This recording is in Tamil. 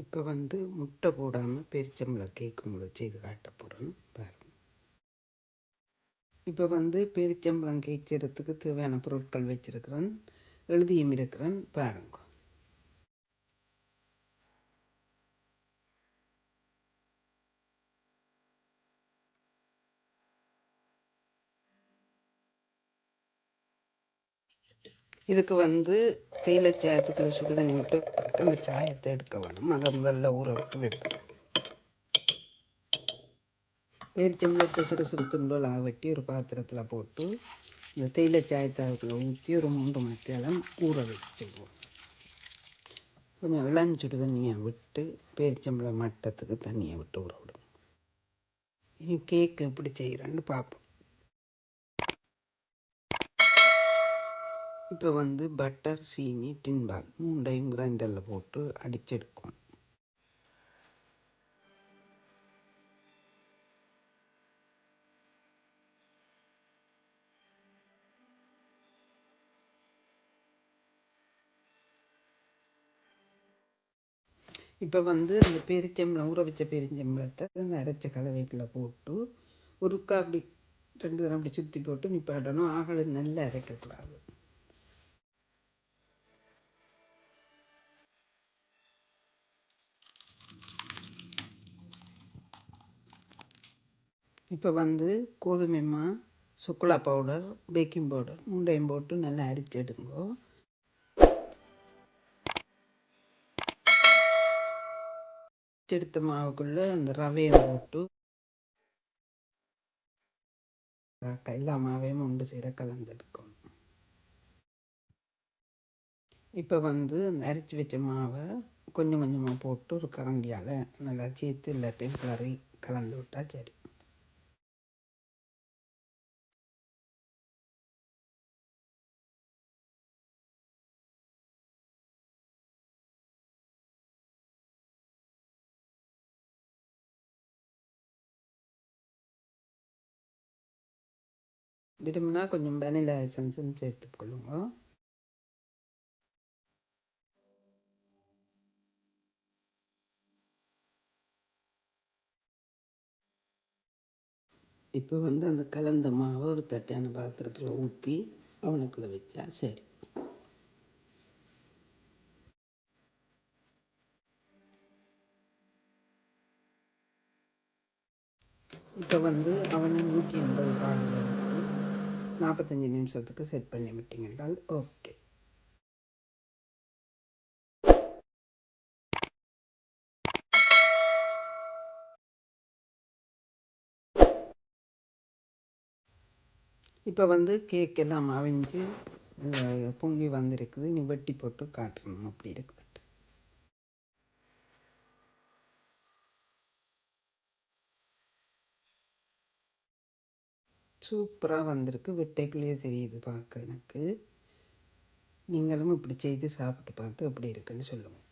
இப்போ வந்து முட்டை போடாமல் பெரிச்சம்பளம் கேக் உங்களுக்கு இது காட்ட போகிறேன் பாருங்க. இப்போ வந்து பெரிச்சம்பளம் கேக் செய்கிறதுக்கு தேவையான பொருட்கள் வச்சுருக்கிறேன் எழுதியும் இருக்கிறேன் பாருங்கள் இதுக்கு வந்து தேயிலை சாயத்துக்கு சுடு தண்ணி விட்டு அந்த சாயத்தை எடுக்க வேணும். அதை முதல்ல ஊற விட்டு வைப்போம். பேரிச்சம்பளத்தை சிறு சிறு துண்டுகளாக வெட்டி ஒரு பாத்திரத்தில் போட்டு இந்த தேயிலை சாயத்தை ஊற்றி ஒரு மூன்று மணித்தேலம் ஊற வச்சுக்குவோம். கொஞ்சம் இளஞ்சுடு தண்ணியை விட்டு பேரிச்சம்பளம் மட்டத்துக்கு தண்ணியை விட்டு ஊற விடுவோம். இனி கேக் எப்படி செய்கிறான்னு பார்ப்போம். இப்போ வந்து பட்டர் சீனி டின்பால் மூண்டையும் கிரைண்டரில் போட்டு அடிச்செடுக்கும். இப்போ வந்து இந்த பெரிச்சம்பளம் ஊற வச்ச பெரிச்சம்பளத்தை அந்த அரைச்ச கலவைக்குள்ளே போட்டு ஒருக்கா அப்படி ரெண்டு தரம் அப்படி சுற்றி போட்டு நிப்பாட்டணும். ஆகலை நல்லா அரைக்கக்கூடாது. இப்போ வந்து கோதுமை மா சுக்குலா பவுடர் பேக்கிங் பவுடர் மூண்டையும் போட்டு நல்லா அரிச்சு எடுங்கோ. எடுத்த மாவுக்குள்ளே அந்த ரவையை போட்டு. எல்லா மாவையும் உண்டு சீர கலந்தெடுக்கணும் இப்போ வந்து அந்த அரிச்சு வச்ச மாவை கொஞ்சம் கொஞ்சமாக போட்டு ஒரு கரண்டியால் நல்லா சேர்த்து எல்லாத்தையும் கறி கலந்து விட்டால் சரி. விரும்பினா கொஞ்சம் வெனிலா எசன்ஸும் சேர்த்துக்கொள்ளுங்க இப்போ வந்து அந்த கலந்த மாவை ஒரு தட்டையான பாத்திரத்தில் ஊற்றி அவனுக்குள்ளே வச்சா சரி. இப்போ வந்து அவனை நூற்றி எண்பது பாடல்கள் நாற்பத்தஞ்சு நிமிஷத்துக்கு செட் பண்ணி விட்டீங்கன்றால் ஓகே இப்போ வந்து கேக் எல்லாம் அவிஞ்சு பொங்கி வந்திருக்குது. நீ வெட்டி போட்டு காட்டணும். அப்படி இருக்குது. சூப்பராக வந்திருக்கு. வெட்டைக்குள்ளேயே தெரியுது பார்க்க எனக்கு. நீங்களும் இப்படி செய்து சாப்பிட்டு பார்த்து எப்படி இருக்குன்னு சொல்லுங்கள்